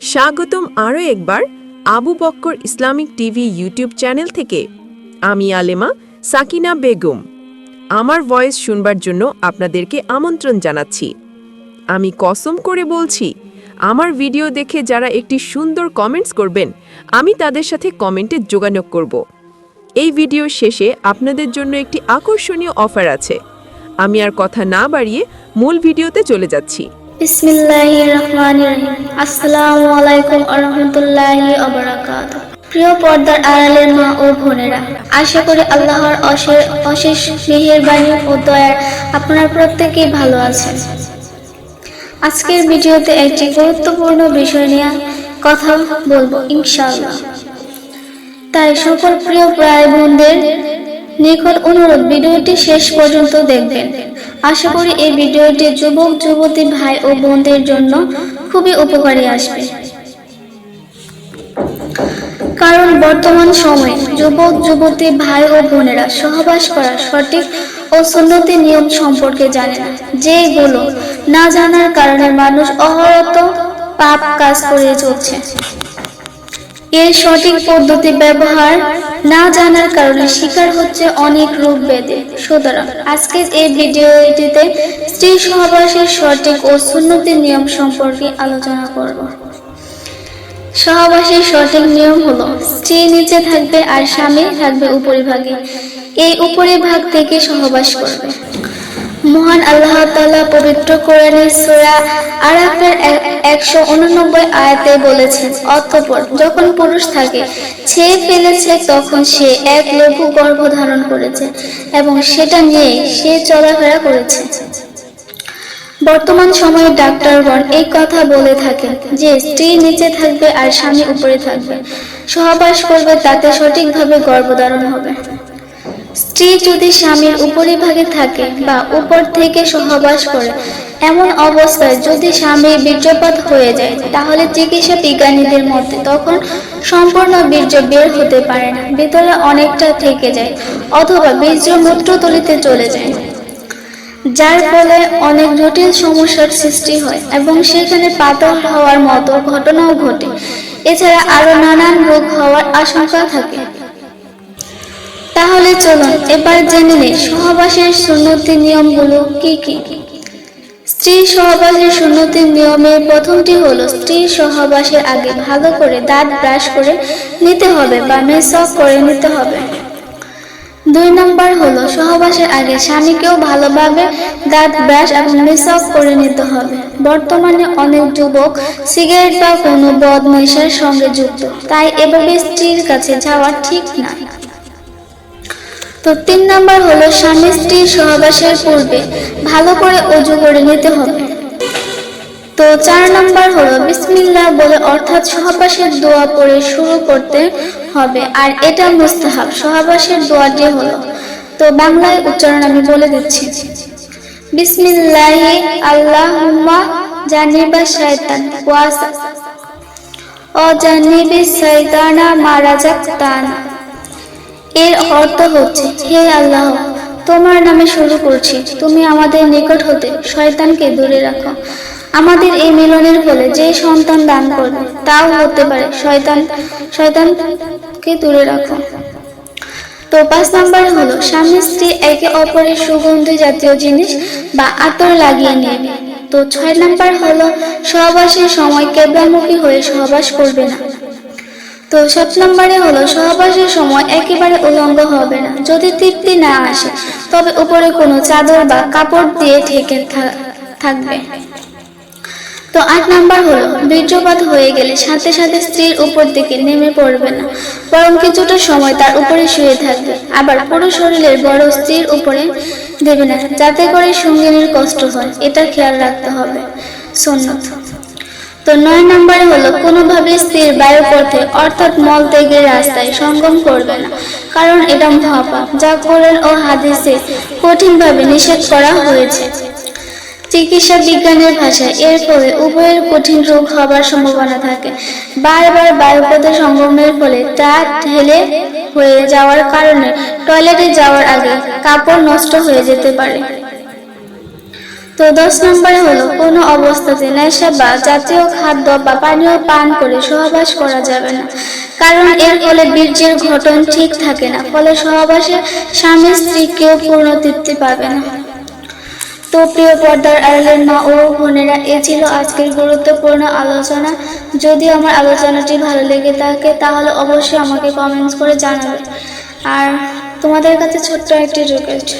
স্বাগতম আরও একবার Abu Bakkar Islamic TV YouTube channel থেকে। আমি আলেমা সাকিনা বেগম। আমার ভয়েস শুনবার জন্য আপনাদেরকে আমন্ত্রণ জানাচ্ছি। আমি কসম করে বলছি, আমার ভিডিও দেখে যারা একটি সুন্দর কমেন্টস করবেন, আমি তাদের সাথে কমেন্টে যোগাযোগ করব। এই ভিডিও শেষে আপনাদের জন্য একটি আকর্ষণীয় অফার আছে। আমি আর কথা না বাড়িয়ে মূল ভিডিওতে চলে যাচ্ছি। আপনারা ভালো আজকের ভিডিওতে একটি গুরুত্বপূর্ণ বিষয় নিয়ে কথা বলব ইনশাআল্লাহ। তাই সকল প্রিয় প্রায় বোনদের নিকট অনুরোধ, ভিডিওটি শেষ পর্যন্ত দেখবেন। আশা করি এই ভিডিওটি যুবক, যুবতী ভাই ও বোনদের জন্য খুবই উপকারী আসবে। কারণ বর্তমান সময়ে যুবক, যুবতী ভাই ও বোনেরা সহবাস করা সঠিক ও সুন্নতি নিয়ম সম্পর্কে জানে না। যেগুলো না জানার কারণে মানুষ অহরত পাপ কাজ করে চলছে। এর সঠিক পদ্ধতি ব্যবহার না জানার কারণে শিকার হচ্ছে অনেক রোগ ব্যাধি। সুতরাং আজকের এই ভিডিওটিতে স্ত্রী সহবাসের সঠিক ও সুন্নতি নিয়ম সম্পর্কে আলোচনা করব। সহবাসের সঠিক নিয়ম হলো, স্ত্রী নিচে থাকবে আর স্বামী থাকবে উপরিভাগে। এই উপরিভাগ থেকে সহবাস করবে। মহান আল্লাহ তাআলা পবিত্র কোরআনের সূরা আরাফের একশো উননব্বই আয়াতে বলেছেন, অতঃপর যখন পুরুষ থাকে ছেয়ে ফেলেছে তখন সে এক লঘু গর্ভ ধারণ করেছে এবং সেটা নিয়ে সে চলাফেরা করেছে। বর্তমান সময়ে ডাক্তারগণ এই কথা বলে থাকেন যে, স্ত্রী নিচে থাকবে আর স্বামী উপরে থাকবে। সহবাস করবে, তাতে সঠিকভাবে গর্ভধারণ হবে। স্ত্রী যদি স্বামীর উপরিভাগে থাকে বা উপর থেকে সহবাস করে, এমন অবস্থায় যদি স্বামীর বীর্যপাত হয়ে যায়, তাহলে চিকিৎসা বিজ্ঞানীদের মতে তখন সম্পূর্ণ বীর্য বের হতে পারে না, ভিতরে অনেকটা থেকে যায় অথবা বীর্য মূত্রতলিতে চলে যায়। যার ফলে অনেক জটিল সমস্যার সৃষ্টি হয় এবং সেখানে পাতল হওয়ার মতো ঘটনাও ঘটে। এছাড়া আরও নানান রোগ হওয়ার আশঙ্কা থাকে। তাহলে চলুন, এবার জেনে নিই সহবাসের সুন্নতি নিয়মগুলো কি কি। স্ত্রী সহবাসের সুন্নতি নিয়মের প্রথমটি হলো স্ত্রী সহবাসের আগে ভালো করে দাঁত ব্রাশ করে নিতে হবে বা মেসক করে নিতে হবে। দুই নম্বর হলো সহবাসের আগে স্বামীকেও ভালোভাবে দাঁত ব্রাশ এবং মেসক করে নিতে হবে। বর্তমানে অনেক যুবক সিগারেট বা কোনো বদ নেশার সঙ্গে যুক্ত, তাই এভাবে স্ত্রীর কাছে যাওয়া ঠিক না। তো তিন নাম্বার হলো স্বামী স্ত্রী সহবাসের পূর্বে ভালো করে অজু করে নিতে হবে। তো চার নাম্বার হলো বিসমিল্লাহ বলে অর্থাৎ সহবাসের দোয়া পড়ে শুরু করতে হবে। আর এটা মুস্তাহাব, সহবাসের দোয়াটি হলো। তো বাংলায় উচ্চারণ আমি বলে দিচ্ছি। বিসমিল্লাহি আল্লাহুম্মা জানিবা শয়তান ওয়াসা। ও জানিবি শয়তানা মারাজাকতানা এর অর্থ হচ্ছে, হে আল্লাহ, তোমার নামে শুরু করছি। তুমি আমাদের নিকট হতে শয়তানকে দূরে রাখো। আমাদের এই মিলনের ফলে যে সন্তান দান করবে, তাও হতে পারে শয়তান, শয়তানকে দূরে রাখো। তো পাঁচ নাম্বার হলো, স্বামী স্ত্রী একে অপরের সুগন্ধি জাতীয় জিনিস বা আতর লাগিয়ে নেবে তো ছয় নাম্বার হলো, সহবাসের সময় কেবলামুখী হয়ে সহবাস করবে না। তো সাত নম্বরে হলো, সহবাসের সময় একেবারে উলঙ্গ হবে না। যদি তৃপ্তি না আসে, তবে উপরে কোনো চাদর বা কাপড় দিয়ে ঢেকে থাকবে। তো আট নাম্বার হলো, বীর্যপাত হয়ে গেলে সাথে সাথে স্ত্রীর উপর দিকে নেমে পড়বে না, বরং কিছুটা সময় তার উপরে শুয়ে থাকবে। আবার পুরো শরীরের বড় স্ত্রীর উপরে দেবে না, যাতে করে সঙ্গিনীর কষ্ট হয়, এটা খেয়াল রাখতে হবে। সন্ন্যত তো নয় নম্বরে হলো কোনোভাবে স্থির বায়ুপথে, অর্থাৎ মল ত্যাগের রাস্তায় সঙ্গম করবে না। কারণ এটা মহাপাপ, যা কোরআন ও হাদিসে কঠিনভাবে নিষেধ করা হয়েছে। চিকিৎসা বিজ্ঞানের ভাষায় এর ফলে উভয়ের কঠিন রোগ হবার সম্ভাবনা থাকে। বারবার বায়ুপথে সঙ্গমের ফলে তা ঢেলে হয়ে যাওয়ার কারণে টয়লেটে যাওয়ার আগে কাপড় নষ্ট হয়ে যেতে পারে। তো দশ নম্বরে হলো, কোনো অবস্থাতে নেশা বা জাতীয় খাদ্য বা পানীয় পান করে সহবাস করা যাবে না। কারণ এর ফলে বীর্যের ঘটন ঠিক থাকে না, ফলে সহবাসে স্বামী স্ত্রী কেউ পূর্ণ তৃপ্তি পাবে না। তো প্রিয় পর্দার আড়ালের মা ও বোনেরা, এ ছিল আজকের গুরুত্বপূর্ণ আলোচনা। যদি আমার আলোচনাটি ভালো লেগে থাকে, তাহলে অবশ্যই আমাকে কমেন্টস করে জানাবে। আর তোমাদের কাছে ছোট্ট একটি রিকোয়েস্ট